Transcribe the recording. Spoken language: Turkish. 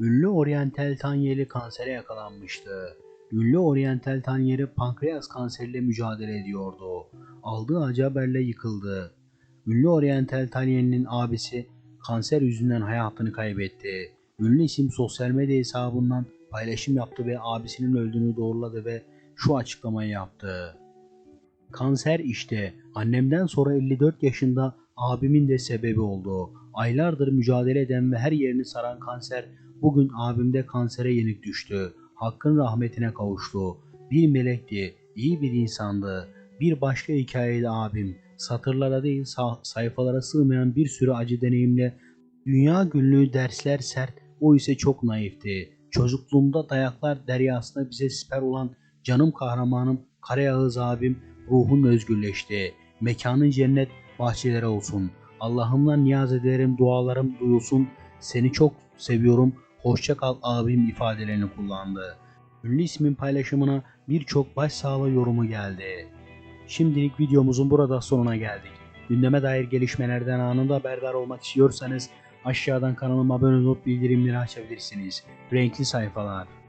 Ünlü oryantal tanyeli kansere yakalanmıştı. Ünlü oryantal tanyeli pankreas kanseriyle mücadele ediyordu. Aldığı acı haberle yıkıldı. Ünlü oryantal tanyelinin abisi kanser yüzünden hayatını kaybetti. Ünlü isim sosyal medya hesabından paylaşım yaptı ve abisinin öldüğünü doğruladı ve şu açıklamayı yaptı. Kanser işte. Annemden sonra 54 yaşında abimin de sebebi oldu. Aylardır mücadele eden ve her yerini saran kanser bugün abimde kansere yenik düştü. Hakkın rahmetine kavuştu. Bir melekti, iyi bir insandı. Bir başka hikayede abim. Satırlara değil sa- sayfalara sığmayan bir sürü acı deneyimle dünya günlüğü dersler sert, o ise çok naifti. Çocukluğumda dayaklar deryasında bize siper olan canım kahramanım Karayağız abim ruhun özgürleşti. Mekanın cennet bahçelere olsun. Allah'ımdan niyaz ederim dualarım duyulsun. Seni çok seviyorum. Hoşça kal abim ifadelerini kullandı. Ünlü ismin paylaşımına birçok başsağlığı yorumu geldi. Şimdilik videomuzun burada sonuna geldik. Gündeme dair gelişmelerden anında haberdar olmak istiyorsanız aşağıdan kanalıma abone olup bildirimleri açabilirsiniz. Renkli sayfalar.